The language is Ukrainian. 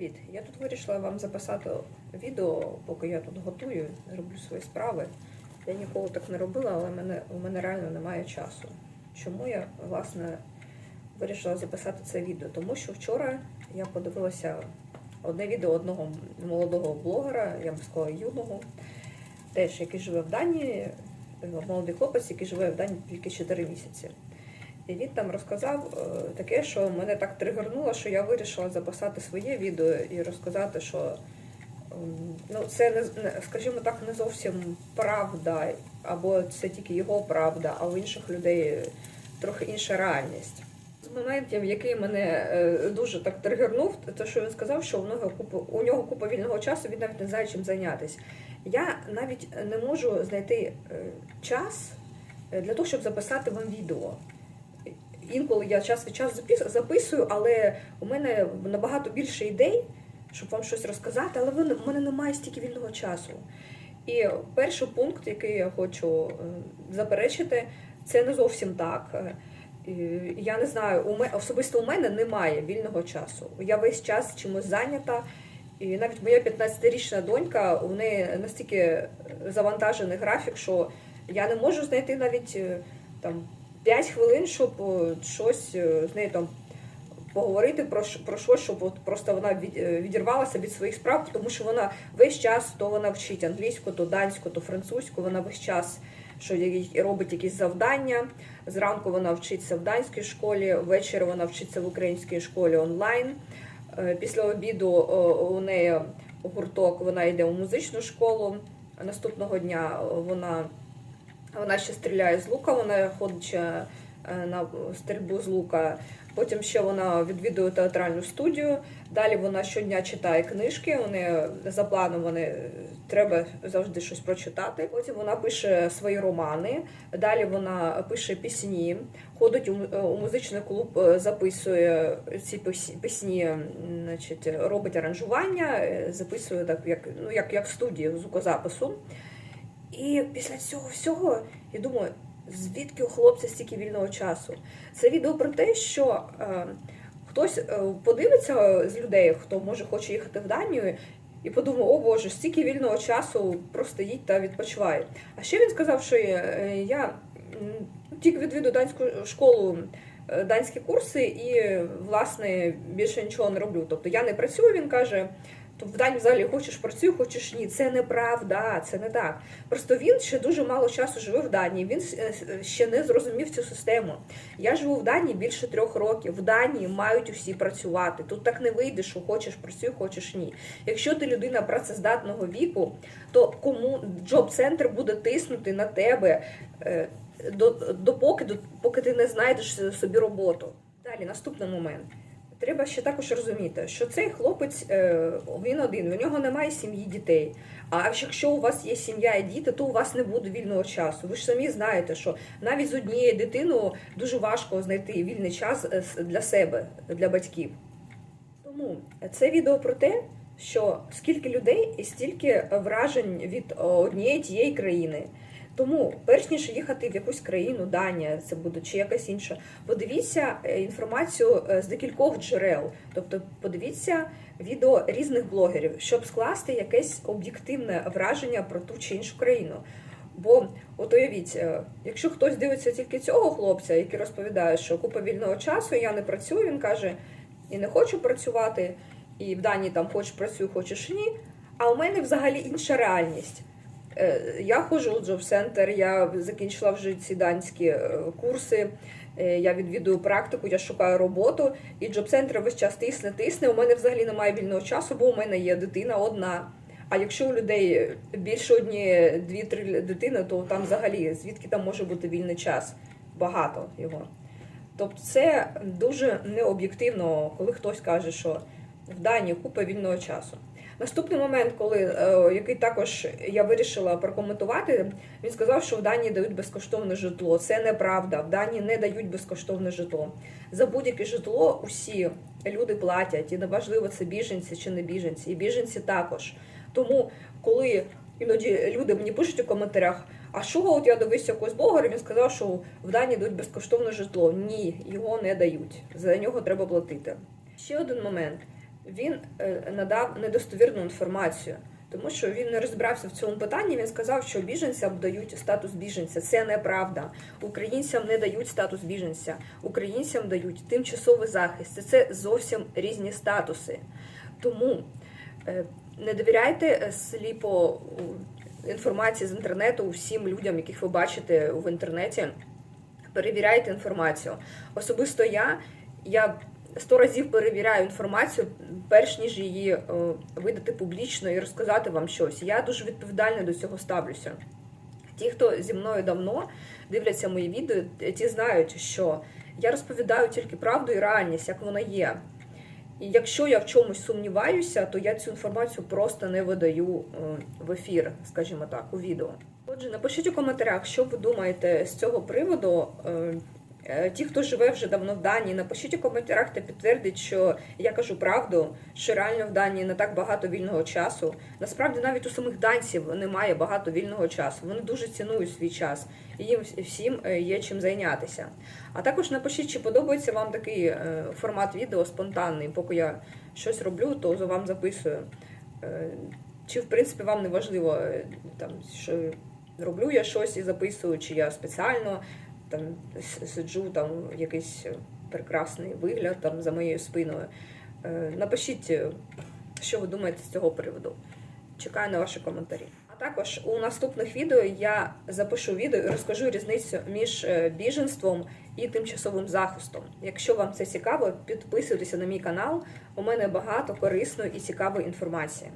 Привіт! Я тут вирішила вам записати відео, поки я тут готую, роблю свої справи. Я ніколи так не робила, але мене, у мене реально немає часу. Чому я, власне, вирішила записати це відео? Тому що вчора я подивилася одне відео одного молодого блогера, я б сказала юного, теж який живе в Данії, молодий хлопець, який живе в Данії тільки 4 місяці. І він там розказав е, таке, що мене так тригернуло, що я вирішила записати своє відео і розказати, що ну, це не скажімо так, не зовсім правда, або це тільки його правда, а у інших людей трохи інша реальність. З моментів, який мене е, дуже так тригернув, те, що він сказав, що у нього купа у нього купа вільного часу, він навіть не знає, чим зайнятися. Я навіть не можу знайти е, час для того, щоб записати вам відео. Інколи я час від часу записую, але у мене набагато більше ідей, щоб вам щось розказати, але в мене немає стільки вільного часу. І перший пункт, який я хочу е, заперечити, це не зовсім так. Е, Я не знаю, у мене особисто у мене немає вільного часу. Я весь час чимось зайнята. І навіть моя 15-річна донька, у неї настільки завантажений графік, що я не можу знайти навіть е, там 5 хвилин, щоб е, щось е, з нею там поговорити про, про щось, щоб от просто вона від, е, відірвалася від своїх справ, тому що вона весь час то вона вчить англійську, то данську, то французьку, вона весь час що робить якісь завдання. Зранку вона вчиться в данській школі, ввечері вона вчиться в українській школі онлайн. Після обіду у неї гурток, вона йде у музичну школу. Наступного дня вона, вона ще стріляє з лука, вона ходить е, на стрільбу з лука. Потім ще вона відвідує театральну студію. Далі вона щодня читає книжки. Вони за планом вони е, треба завжди щось прочитати. Потім вона пише свої романи. Далі вона пише пісні, ходить у, е, музичний клуб, записує ці пісні, значить, робить аранжування, записує так, як, ну, як, як в студії звукозапису. І після цього всього я думаю, звідки у хлопця стільки вільного часу? Це відео про те, що е, хтось е, подивиться з людей, хто може хоче їхати в Данію, і подумав, о Боже, стільки вільного часу просто їдь та відпочивай. А ще він сказав, що я, е, я тільки відвідую данську школу. е, Данські курси і власне більше нічого не роблю. Тобто я не працюю, він каже. То в Данії взагалі хочеш працюй, хочеш ні. Це неправда, це не так. Просто він ще дуже мало часу живе в Данії. Він е, е, ще не зрозумів цю систему. Я живу в Данії більше трьох років. В Данії мають усі працювати. Тут так не вийде, що хочеш працюй, хочеш ні. Якщо ти людина працездатного віку, то кому джоб-центр буде тиснути на тебе е, до, поки ти не знайдеш собі роботу. Далі, наступний момент. Треба ще також розуміти, що цей хлопець е, він один, у нього немає сім'ї дітей. А якщо у вас є сім'я і діти, то у вас не буде вільного часу. Ви ж самі знаєте, що навіть з однією дитиною дуже важко знайти вільний час е, для себе, для батьків. Тому це відео про те, що скільки людей і стільки вражень від е, однієї тієї країни. Тому, перш ніж їхати в якусь країну, Данія, це буде чи якась інша, подивіться е, інформацію е, з декількох джерел. Тобто подивіться відео різних блогерів, щоб скласти якесь об'єктивне враження про ту чи іншу країну. Бо от уявіть, е, якщо хтось дивиться тільки цього хлопця, який розповідає, що купа вільного часу, я не працюю, він каже, і не хочу працювати, і в Данії там хочеш працюй, хочеш ні. А у мене взагалі інша реальність. Е, Я ходжу у джоб-центр, я закінчила вже ці данські е, курси, е, я відвідую практику, я шукаю роботу, і джоб-центр весь час тисне, тисне. У мене взагалі немає вільного часу, бо у мене є дитина одна. А якщо у людей більше однієї, дві-три дитини, то там взагалі звідки там може бути вільний час? Багато його. Тобто це дуже необ'єктивно, коли хтось каже, що в Данії купа вільного часу. Наступний момент, коли е, який також я вирішила прокоментувати, він сказав, що в Данії дають безкоштовне житло. Це неправда. В Данії не дають безкоштовне житло. За будь-яке житло усі люди платять, і неважливо, це біженці чи не біженці, і біженці також. Тому, коли іноді люди мені пишуть у коментарях, а що от я дивився якогось блогера, він сказав, що в Данії дають безкоштовне житло. Ні, його не дають. За нього треба платити. Ще один момент. Він е, надав недостовірну інформацію. Тому що він не розбирався в цьому питанні. Він сказав, що біженцям дають статус біженця. Це неправда. Українцям не дають статус біженця. Українцям дають тимчасовий захист. Це, це зовсім різні статуси. Тому е, не довіряйте е, сліпо інформації з інтернету всім людям, яких ви бачите в інтернеті. Перевіряйте інформацію. Особисто я, я сто разів перевіряю інформацію, перш ніж її е, видати публічно і розказати вам щось. Я дуже відповідально до цього ставлюся. Ті, хто зі мною давно дивляться мої відео, ті знають, що я розповідаю тільки правду і реальність, як вона є. І якщо я в чомусь сумніваюся, то я цю інформацію просто не видаю е, в ефір, скажімо так, у відео. Отже, напишіть у коментарях, що ви думаєте з цього приводу. Е, Ті, хто живе вже давно в Данії, напишіть у коментарях та підтвердіть, що я кажу правду, що реально в Данії не так багато вільного часу. Насправді навіть у самих данців немає багато вільного часу. Вони дуже цінують свій час, і їм всім е, є чим зайнятися. А також напишіть, чи подобається вам такий е, формат відео спонтанний. Поки я щось роблю, то вам записую. Чи в принципі вам не важливо там, що роблю я щось і записую, чи я спеціально там сиджу там якийсь прекрасний вигляд там за моєю спиною. Е, Напишіть, е, що ви думаєте з цього приводу. Чекаю на ваші коментарі. А також у наступних відео я запишу відео і розкажу різницю між е, біженством і тимчасовим захистом. Якщо вам це цікаво, підписуйтеся на мій канал. У мене багато корисної і цікавої інформації.